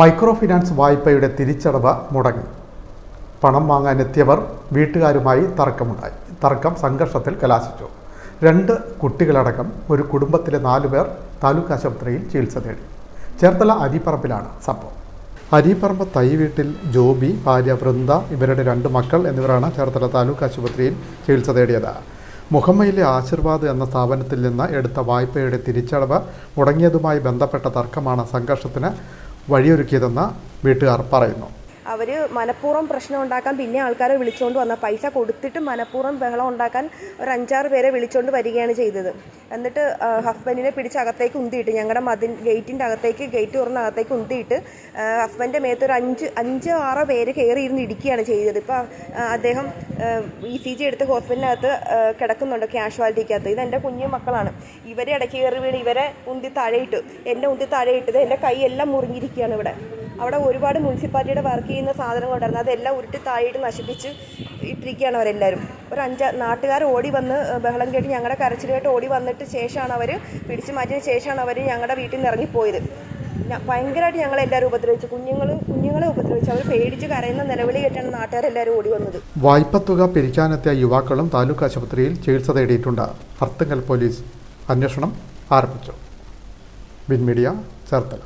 Micro finance വായ്പയുടെ തിരിച്ചടവ് മുടങ്ങി. പണം വാങ്ങാനെത്തിയവർ വീട്ടുകാരുമായി തർക്കമുണ്ടായി. തർക്കം സംഘർഷത്തിൽ കലാശിച്ചു. രണ്ട് കുട്ടികളടക്കം ഒരു കുടുംബത്തിലെ നാലു പേർ താലൂക്ക് ആശുപത്രിയിൽ ചികിത്സ തേടി. ചേർത്തല അരിപ്പറമ്പിലാണ് സംഭവം. അരിപ്പറമ്പ് തൈ വീട്ടിൽ ജോബി ഭാര്യ വൃന്ദ ഇവരുടെ രണ്ട് മക്കൾ എന്നിവരാണ് ചേർത്തല താലൂക്ക് ആശുപത്രിയിൽ ചികിത്സ തേടിയത്. മുഹമ്മയിലെ ആശീർവാദ് എന്ന സ്ഥാപനത്തിൽ നിന്ന് എടുത്ത വായ്പയുടെ തിരിച്ചടവ് മുടങ്ങിയതുമായി ബന്ധപ്പെട്ട തർക്കമാണ് സംഘർഷത്തിന് വഴിയൊരുക്കിയതെന്ന് വീട്ടുകാർ പറയുന്നു. അവർ മനഃപൂർവം പ്രശ്നം ഉണ്ടാക്കാൻ പിന്നെ ആൾക്കാരെ വിളിച്ചുകൊണ്ട് വന്ന പൈസ കൊടുത്തിട്ട് മനഃപൂർവം ബഹളം ഉണ്ടാക്കാൻ ഒരു അഞ്ചാറ് പേരെ വിളിച്ചുകൊണ്ട് വരികയാണ് ചെയ്തത്. എന്നിട്ട് ഹസ്ബൻഡിനെ പിടിച്ച് അകത്തേക്ക് ഉന്തിയിട്ട് ഞങ്ങളുടെ മതിൽ ഗേറ്റിന്റെ അകത്തേക്ക് ഗേറ്റ് തുറന്ന അകത്തേക്ക് ഉന്തിയിട്ട് ഹസ്ബൻഡിന്റെ മേത്ത് ഒരു അഞ്ച് അഞ്ചോ ആറോ പേര് കയറി ഇരുന്ന് ഇടിക്കുകയാണ് ചെയ്തത്. ഇപ്പോൾ അദ്ദേഹം ഇ സി ജി എടുത്ത് ഹോസ്പിറ്റലിനകത്ത് കിടക്കുന്നുണ്ട് ക്യാഷ്വാലിറ്റിക്കകത്ത് ഇത് എന്റെ കുഞ്ഞു മക്കളാണ്. ഇവരെ ഇടയ്ക്ക് കയറി വീണ് ഇവരെ ഉന്തി താഴെയിട്ടു. എന്റെ ഉന്തി താഴെയിട്ടത് എന്റെ കൈ എല്ലാം മുറിഞ്ഞിരിക്കുകയാണ് ഇവിടെ. അവിടെ ഒരുപാട് മുനിസിപ്പാലിറ്റിയുടെ വർക്ക് ചെയ്യുന്ന സാധനങ്ങളുണ്ടായിരുന്നു അതെല്ലാം ഉരുട്ടി താഴെയിട്ട് നശിപ്പിച്ച് ഇട്ടിരിക്കുകയാണ് അവരെല്ലാവരും. ഒരു അഞ്ച് നാട്ടുകാർ ഓടി വന്ന് ബഹളം കേട്ട് ഞങ്ങളുടെ കരച്ചിലായിട്ട് ഓടി വന്നിട്ട് ശേഷമാണ് അവർ പിടിച്ചു മാറ്റിയതിന് ശേഷമാണ് അവർ ഞങ്ങളുടെ വീട്ടിൽ നിന്ന് ഇറങ്ങിപ്പോയത്. ഭയങ്കരമായിട്ട് ഞങ്ങളെല്ലാവരും ഉപദ്രവിച്ചു. കുഞ്ഞുങ്ങൾ കുഞ്ഞുങ്ങളെ ഉപദ്രവിച്ചു. അവർ പേടിച്ച് കരയുന്ന നിലവിളി കേട്ടാണ് നാട്ടുകാരെല്ലാവരും ഓടി വന്നത്. വായ്പത്തുക പിരിക്കാനെത്തിയ യുവാക്കളും താലൂക്ക് ആശുപത്രിയിൽ ചികിത്സ തേടിയിട്ടുണ്ട്. അർത്തുങ്കൽ പോലീസ് അന്വേഷണം ആരംഭിച്ചു. ബിൻ മീഡിയ ചേർത്തല.